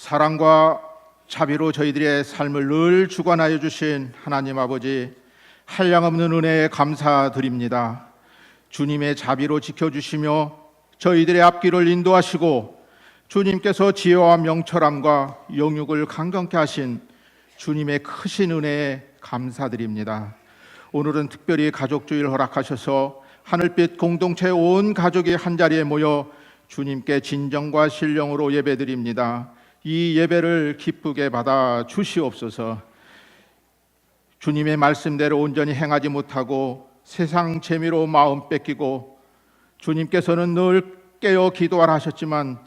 사랑과 자비로 저희들의 삶을 늘 주관하여 주신 하나님 아버지 한량없는 은혜에 감사드립니다. 주님의 자비로 지켜주시며 저희들의 앞길을 인도하시고 주님께서 지혜와 명철함과 영육을 강건케 하신 주님의 크신 은혜에 감사드립니다. 오늘은 특별히 가족주일 허락하셔서 하늘빛 공동체 온 가족이 한 자리에 모여 주님께 진정과 신령으로 예배드립니다. 이 예배를 기쁘게 받아 주시옵소서. 주님의 말씀대로 온전히 행하지 못하고 세상 재미로 마음 뺏기고 주님께서는 늘 깨어 기도하라 하셨지만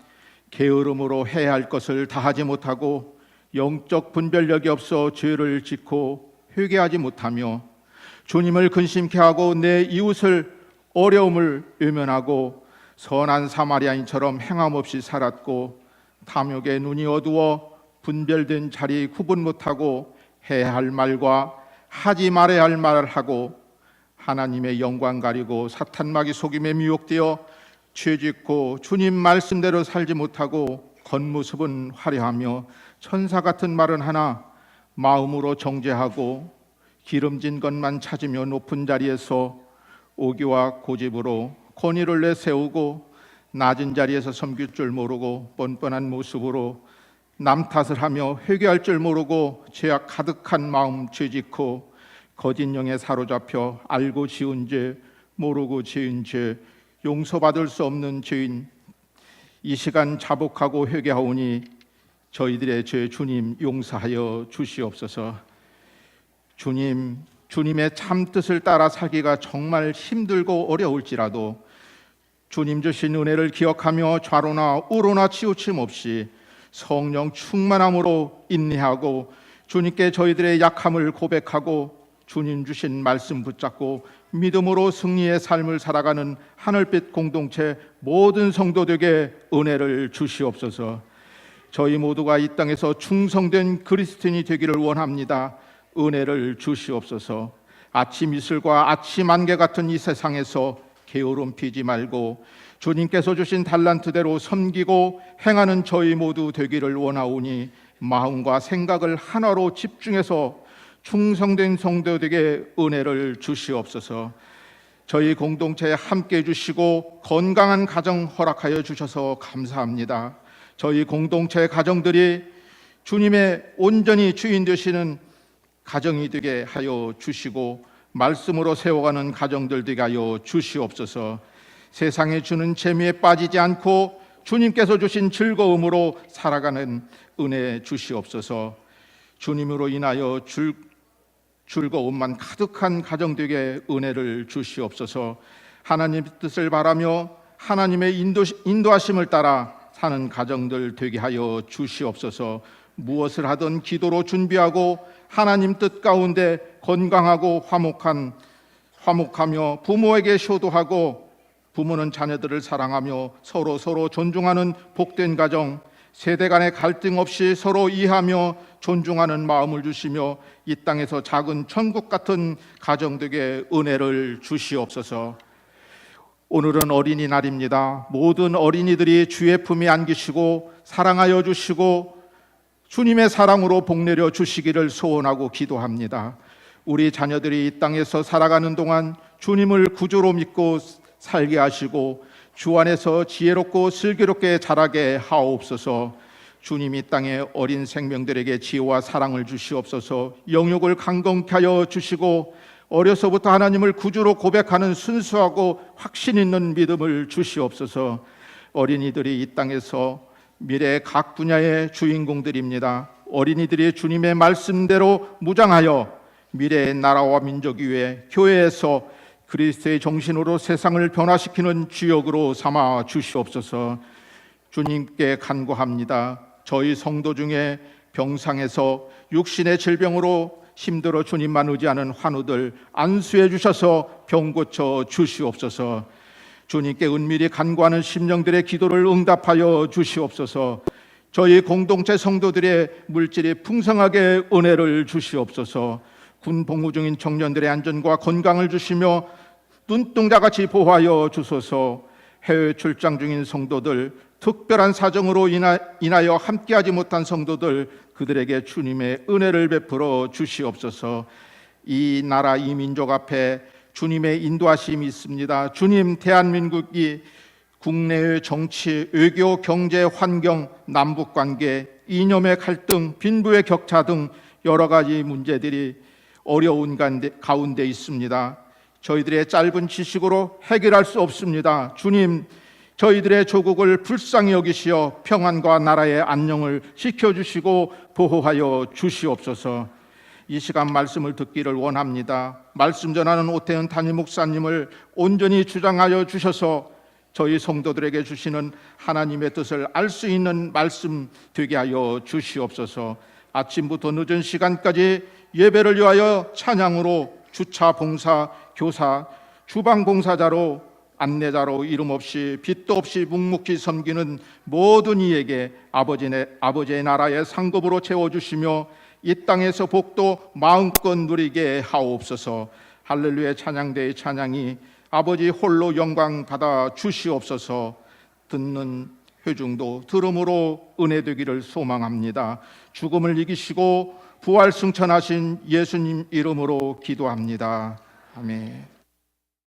게으름으로 해야 할 것을 다 하지 못하고 영적 분별력이 없어 죄를 짓고 회개하지 못하며 주님을 근심케 하고 내 이웃을 어려움을 외면하고 선한 사마리아인처럼 행함 없이 살았고 탐욕에 눈이 어두워 분별된 자리 구분 못하고 해야 할 말과 하지 말아야 할 말을 하고 하나님의 영광 가리고 사탄마귀 속임에 미혹되어 죄짓고 주님 말씀대로 살지 못하고 겉모습은 화려하며 천사 같은 말은 하나 마음으로 정죄하고 기름진 것만 찾으며 높은 자리에서 오기와 고집으로 권위를 내세우고 낮은 자리에서 섬길 줄 모르고 뻔뻔한 모습으로 남 탓을 하며 회개할 줄 모르고 죄악 가득한 마음 죄짓고 거짓 영에 사로잡혀 알고 지은 죄 모르고 지은 죄 용서받을 수 없는 죄인 이 시간 자복하고 회개하오니 저희들의 죄 주님 용서하여 주시옵소서. 주님 주님의 참 뜻을 따라 살기가 정말 힘들고 어려울지라도 주님 주신 은혜를 기억하며 좌로나 우로나 치우침 없이 성령 충만함으로 인내하고 주님께 저희들의 약함을 고백하고 주님 주신 말씀 붙잡고 믿음으로 승리의 삶을 살아가는 하늘빛 공동체 모든 성도들에게 은혜를 주시옵소서. 저희 모두가 이 땅에서 충성된 그리스도인이 되기를 원합니다. 은혜를 주시옵소서. 아침 이슬과 아침 안개 같은 이 세상에서 게으름 피지 말고 주님께서 주신 달란트대로 섬기고 행하는 저희 모두 되기를 원하오니 마음과 생각을 하나로 집중해서 충성된 성도들에게 은혜를 주시옵소서. 저희 공동체에 함께 해 주시고 건강한 가정 허락하여 주셔서 감사합니다. 저희 공동체 가정들이 주님의 온전히 주인 되시는 가정이 되게 하여 주시고 말씀으로 세워가는 가정들 되게 하여 주시옵소서. 세상에 주는 재미에 빠지지 않고 주님께서 주신 즐거움으로 살아가는 은혜 주시옵소서. 주님으로 인하여 줄, 즐거움만 가득한 가정 되게 은혜를 주시옵소서. 하나님 뜻을 바라며 하나님의 인도, 인도하심을 따라 사는 가정들 되게 하여 주시옵소서. 무엇을 하든 기도로 준비하고 하나님 뜻 가운데 건강하고 화목한 화목하며 부모에게 효도하고 부모는 자녀들을 사랑하며 서로 서로 존중하는 복된 가정 세대 간의 갈등 없이 서로 이해하며 존중하는 마음을 주시며 이 땅에서 작은 천국 같은 가정들에게 은혜를 주시옵소서. 오늘은 어린이날입니다. 모든 어린이들이 주의 품에 안기시고 사랑하여 주시고 주님의 사랑으로 복내려 주시기를 소원하고 기도합니다. 우리 자녀들이 이 땅에서 살아가는 동안 주님을 구주로 믿고 살게 하시고 주 안에서 지혜롭고 슬기롭게 자라게 하옵소서. 주님이 땅의 어린 생명들에게 지혜와 사랑을 주시옵소서. 영육을 강건케 하여 주시고 어려서부터 하나님을 구주로 고백하는 순수하고 확신 있는 믿음을 주시옵소서. 어린이들이 이 땅에서 미래 각 분야의 주인공들입니다. 어린이들이 주님의 말씀대로 무장하여 미래의 나라와 민족 위에 교회에서 그리스도의 정신으로 세상을 변화시키는 주역으로 삼아 주시옵소서. 주님께 간구합니다. 저희 성도 중에 병상에서 육신의 질병으로 힘들어 주님만 의지하는 환우들 안수해 주셔서 병 고쳐 주시옵소서. 주님께 은밀히 간구하는 심령들의 기도를 응답하여 주시옵소서. 저희 공동체 성도들의 물질이 풍성하게 은혜를 주시옵소서. 군 복무 중인 청년들의 안전과 건강을 주시며 눈동자같이 보호하여 주소서. 해외 출장 중인 성도들 특별한 사정으로 인하- 인하여 함께하지 못한 성도들 그들에게 주님의 은혜를 베풀어 주시옵소서. 이 나라 이 민족 앞에 주님의 인도하심이 있습니다. 주님 대한민국이 국내의 정치, 외교, 경제, 환경, 남북 관계, 이념의 갈등, 빈부의 격차 등 여러 가지 문제들이 어려운 가운데- 있습니다. 저희들의 짧은 지식으로 해결할 수 없습니다. 주님, 저희들의 조국을 불쌍히 여기시어 평안과 나라의 안녕을 지켜주시고 보호하여 주시옵소서. 이 시간 말씀을 듣기를 원합니다. 말씀 전하는 오태훈 담임 목사님을 온전히 주장하여 주셔서 저희 성도들에게 주시는 하나님의 뜻을 알 수 있는 말씀 되게 하여 주시옵소서. 아침부터 늦은 시간까지 예배를 위하여 찬양으로 주차 봉사, 교사, 주방 봉사자로 안내자로 이름 없이 빚도 없이 묵묵히 섬기는 모든 이에게 아버지의 아버지의 나라의 상급으로 채워 주시며 이 땅에서 복도 마음껏 누리게 하옵소서. 할렐루야 찬양대의 찬양이 아버지 홀로 영광 받아 주시옵소서. 듣는 회중도 들음으로 은혜 되기를 소망합니다. 죽음을 이기시고 부활 승천하신 예수님 이름으로 기도합니다. 아멘.